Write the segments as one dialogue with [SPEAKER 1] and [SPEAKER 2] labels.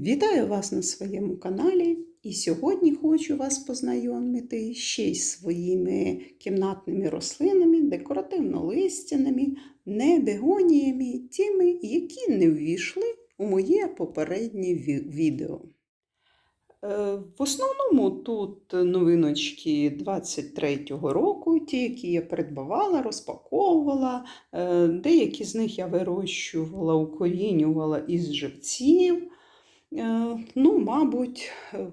[SPEAKER 1] Вітаю вас на своєму каналі. І сьогодні хочу вас познайомити ще й своїми кімнатними рослинами, декоративно-листяними, не бегоніями, тими, які не ввійшли у моє попереднє відео. Е, В основному тут новиночки 23-го року, ті, які я придбавала, розпаковувала. Е, Деякі з них я вирощувала, укорінювала із живців. Е, Ну, мабуть, е,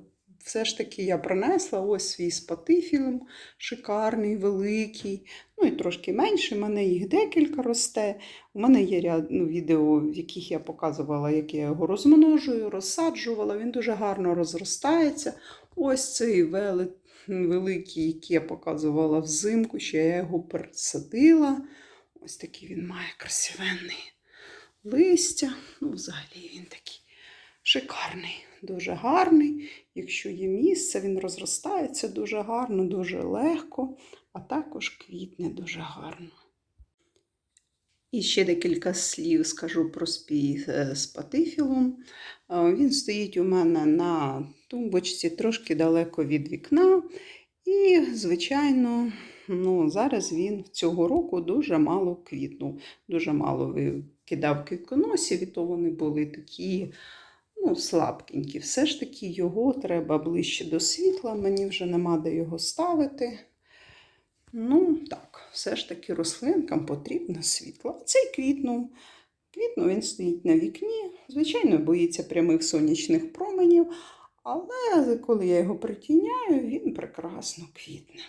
[SPEAKER 1] все ж таки я принесла ось свій спатифілум, шикарний, великий, ну і трошки менше, в мене їх декілька росте. У мене є ряд ну, відео, в яких я показувала, як я його розмножую, розсаджувала, він дуже гарно розростається. Ось цей вели... великий, який я показувала взимку, що я його пересадила. Ось такий він має красивенний листя. Ну, взагалі він такий шикарний, дуже гарний. Якщо є місце, він розростається дуже гарно, дуже легко, а також квітне дуже гарно. І ще декілька слів скажу про спій е, з патифілом. Е, Він стоїть у мене на тумбочці трошки далеко від вікна. І, звичайно, ну, зараз він цього року дуже мало квітнув, дуже мало викидав квітконосів, і то вони були такі ну, слабкенькі. Все ж таки його треба ближче до світла, мені вже нема де його ставити. Ну, так, все ж таки рослинкам потрібно світло. Цей квітнув. Квітнув він стоїть на вікні. Звичайно, боїться прямих сонячних променів, але коли я його притіняю, він прекрасно квітне.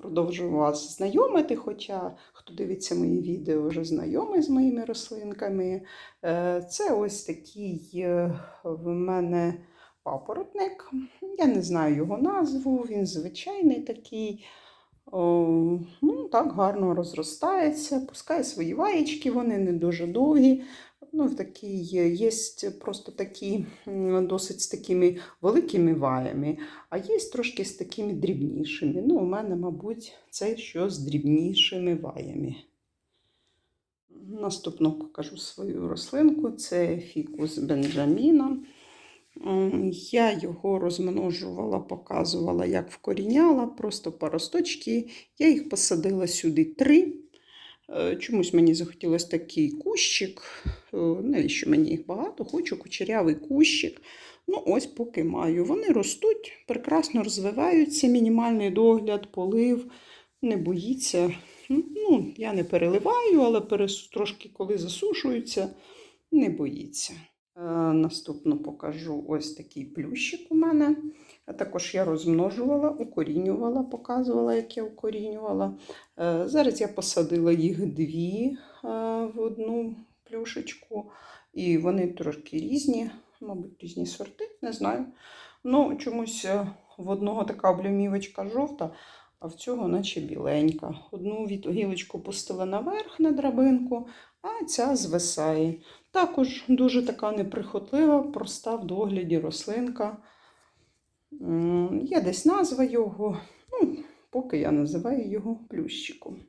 [SPEAKER 1] Продовжую вас знайомити, хоча хто дивиться мої відео, вже знайомий з моїми рослинками. Е, Це ось такий е, в мене папоротник. Я не знаю його назву, він звичайний такий. Ну, так гарно розростається, пускає свої ваєчки, вони не дуже довгі. Ну, в такий, є просто такі досить з такими великими ваями, а є трошки з такими дрібнішими. Ну, у мене, мабуть, це що з дрібнішими ваями. Наступно покажу свою рослинку. Це фікус Бенджаміна. Я його розмножувала, показувала, як вкоріняла, просто паросточки. Я їх посадила сюди три. Е, Чомусь мені захотілося такий кущик. Е, Навіщо мені їх багато? Хочу кучерявий кущик. Ну, ось поки маю. Вони ростуть, прекрасно розвиваються, мінімальний догляд, полив, не боїться. Ну, я не переливаю, але трошки, коли засушуються, не боїться. Е, Наступно покажу ось такий плющик у мене. А також я розмножувала, укорінювала, показувала, як я укорінювала. Е, Зараз я посадила їх дві е, в одну плюшечку, і вони трошки різні, мабуть, різні сорти, не знаю. Ну, чомусь е, в одного така облямівочка жовта, а в цього наче біленька. Одну гілочку пустила наверх на драбинку, а ця звисає. Також дуже така неприхотлива, проста в догляді рослинка. Є десь назва його, ну, поки я називаю його плющиком.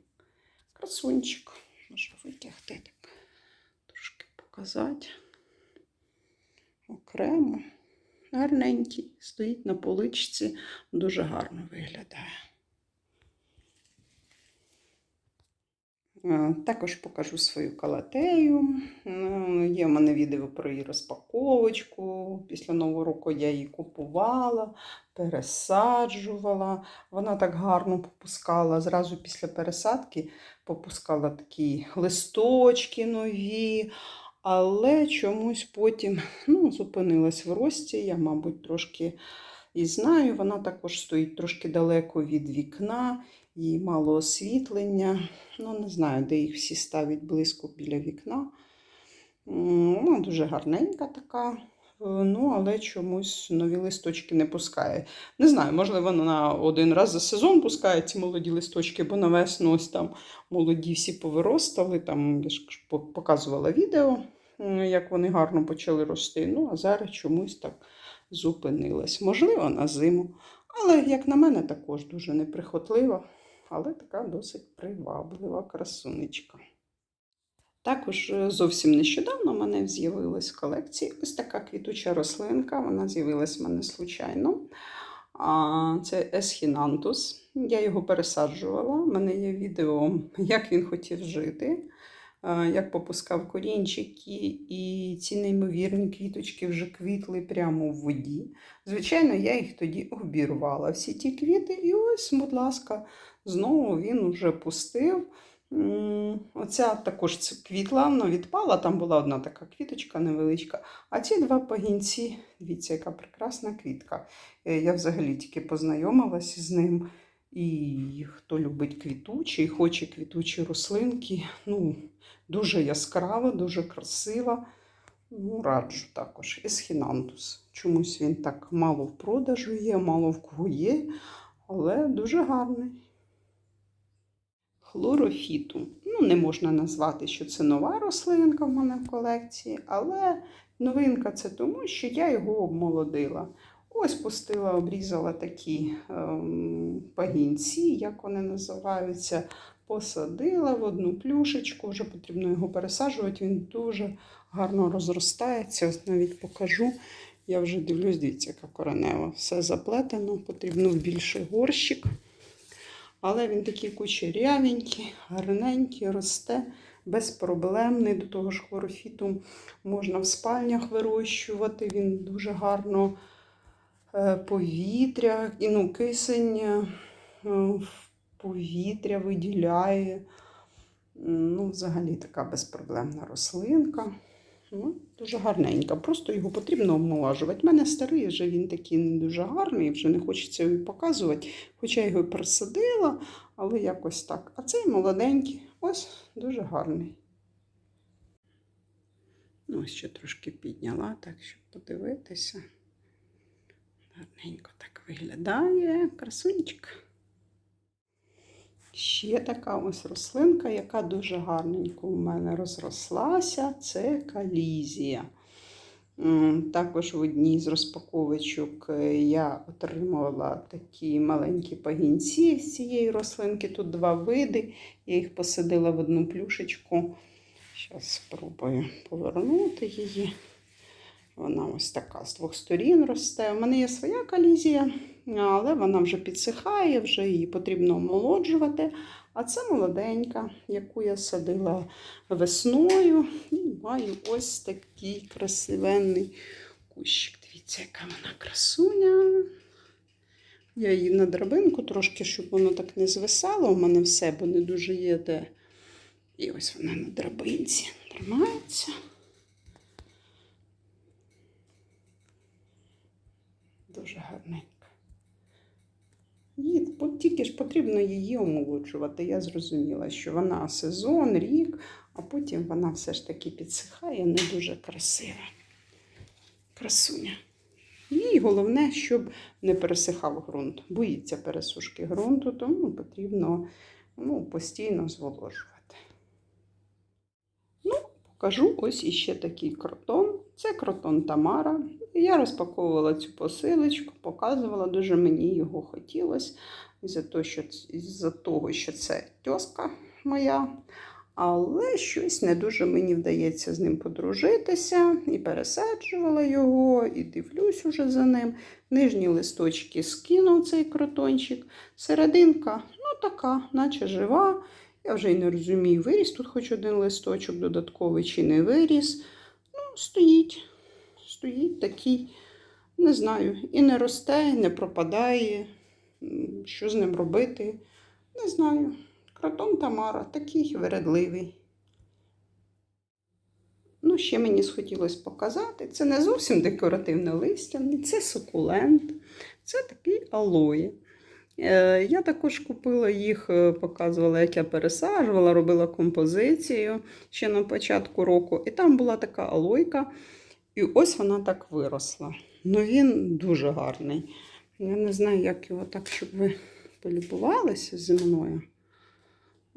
[SPEAKER 1] Красунчик. Можу витягти так, трошки показати. Окремо. Гарненький, стоїть на поличці, дуже гарно виглядає. Також покажу свою калатею. Ну, Є в мене відео про її розпаковочку. Після Нового року я її купувала, пересаджувала. Вона так гарно попускала. Зразу після пересадки попускала такі листочки нові. Але чомусь потім ну, зупинилась в рості. Я, мабуть, трошки і знаю. Вона також стоїть трошки далеко від вікна, їй мало освітлення. Ну, не знаю, де їх всі ставлять близько біля вікна. Вона дуже гарненька така. е, Ну, але чомусь нові листочки не пускає. Не знаю, можливо, вона один раз за сезон пускає ці молоді листочки, бо на весну ось там молоді всі повиростали. Там я ж показувала відео, як вони гарно почали рости. Ну, а зараз чомусь так зупинилась. Можливо, на зиму. Але, як на мене, також дуже неприхотлива, але така досить приваблива красунечка. Також е, зовсім нещодавно в мене з'явилась в колекції ось така квітуча рослинка. Вона з'явилась в мене случайно. Це Есхінантус. Я його пересаджувала. У мене є відео, як він хотів жити, як попускав корінчики, і ці неймовірні квіточки вже квітли прямо в воді. Звичайно, я їх тоді обірвала, всі ті квіти, і ось, будь ласка, знову він вже пустив. Оця також квітла, вона відпала, там була одна така квіточка невеличка. А ці два пагінці, дивіться, яка прекрасна квітка. Е, Я взагалі тільки познайомилася з ним. І хто любить квітучі і хоче квітучі рослинки, ну, дуже яскрава, дуже красива. Ну, раджу також. Есхінантус. Чомусь він так мало в продажу є, мало в кого є, але дуже гарний. Хлорофіту. Ну, не можна назвати, що це нова рослинка в мене в колекції, але новинка це тому, що я його обмолодила. Ось пустила, обрізала такі ем, пагінці, як вони називаються, посадила в одну плюшечку, вже потрібно його пересаджувати, він дуже гарно розростається. Ось навіть покажу. Я вже дивлюсь, дивіться, яка коренева. Все заплетено, потрібно більший горщик. Але він такий кучерявенький, гарненький, росте безпроблемний. До того ж, хлорофіту можна в спальнях вирощувати. Він дуже гарно повітря, і, ну, кисень е, в повітря виділяє. Ну, взагалі така безпроблемна рослинка. Ну, дуже гарненька. Просто його потрібно обмолажувати. У мене старий вже він такий не дуже гарний, вже не хочеться його показувати. Хоча його і присадила, але якось так. А цей молоденький, ось дуже гарний. Ну, ще трошки підняла, так, щоб подивитися. Гарненько так виглядає. Красунчик. Ще така ось рослинка, яка дуже гарненько у мене розрослася, це калізія. Також в одній з розпаковочок е, я отримала такі маленькі пагінці з цієї рослинки. Тут два види. Я їх посадила в одну плюшечку. Зараз спробую повернути її. Вона ось така з двох сторін росте. У мене є своя калізія, але вона вже підсихає, вже її потрібно омолоджувати. А це молоденька, яку я садила весною. І маю ось такий красивенний кущик. Дивіться, яка вона красуня. Я її на драбинку трошки, щоб воно так не звисало. У мене все, бо не дуже є де. І ось вона на драбинці тримається. Дуже гарненька. Їй тільки ж потрібно її омолоджувати. Я зрозуміла, що вона сезон, рік, а потім вона все ж таки підсихає, не дуже красива. Красуня. І головне, щоб не пересихав ґрунт. Боїться пересушки ґрунту, тому потрібно ну, постійно зволожувати. Покажу ось іще такий кротон. Це кротон Тамара. Я розпаковувала цю посилочку, показувала, дуже мені його хотілося. Із-за того, що, із-за того, що це тьоска моя. Але щось не дуже мені вдається з ним подружитися. І пересаджувала його, і дивлюсь уже за ним. Нижні листочки скинув цей кротончик. Серединка, ну така, наче жива. Я вже й не розумію, виріс тут хоч один листочок додатковий чи не виріс. Ну, стоїть. Стоїть такий, не знаю, і не росте, не пропадає. Що з ним робити? Не знаю. Кротон Тамара такий вередливий. Ну, ще мені схотілося показати. Це не зовсім декоративне листя, це сукулент, це такий алої. Е, Я також купила їх, е, показувала, як я пересаджувала, робила композицію ще на початку року. І там була така алойка. І ось вона так виросла. Ну він дуже гарний. Я не знаю, як його так, щоб ви полюбувалися зі мною.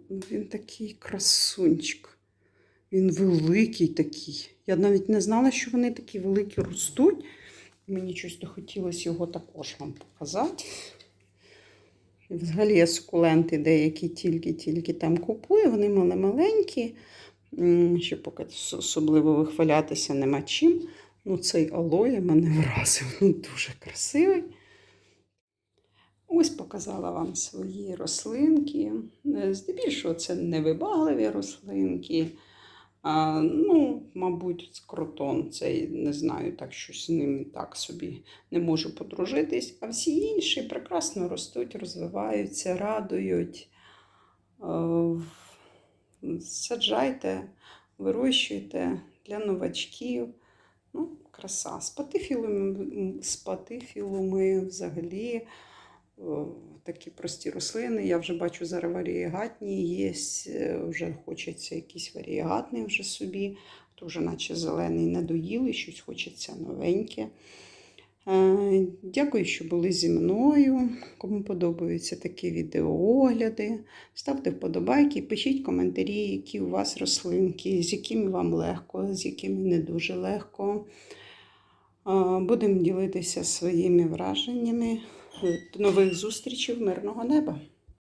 [SPEAKER 1] Він такий красунчик. Він великий такий. Я навіть не знала, що вони такі великі ростуть. Мені щось хотілося його також вам показати. Взагалі я сукуленти деякі тільки-тільки там купую, вони мали маленькі. м, що поки особливо вихвалятися нема чим. Ну, цей алоє мене вразив. Ну, дуже красивий. Ось показала вам свої рослинки. Е, Здебільшого це невибагливі рослинки. А, ну, мабуть, кротон цей не знаю, так що з ним так собі не можу подружитись. А всі інші прекрасно ростуть, розвиваються, радують. Е, Саджайте, вирощуйте для новачків. Ну, краса. З патифілами, з патифілами взагалі такі прості рослини. Я вже бачу зараз варієгатні є, е, вже хочеться якийсь варієгатний вже собі, то вже наче зелений не доїли, щось хочеться новеньке. Е, Дякую, що були зі мною. Кому подобаються такі відеоогляди, ставте вподобайки, пишіть коментарі, які у вас рослинки, з якими вам легко, з якими не дуже легко. Е, Будемо ділитися своїми враженнями. До нових зустрічей, мирного неба!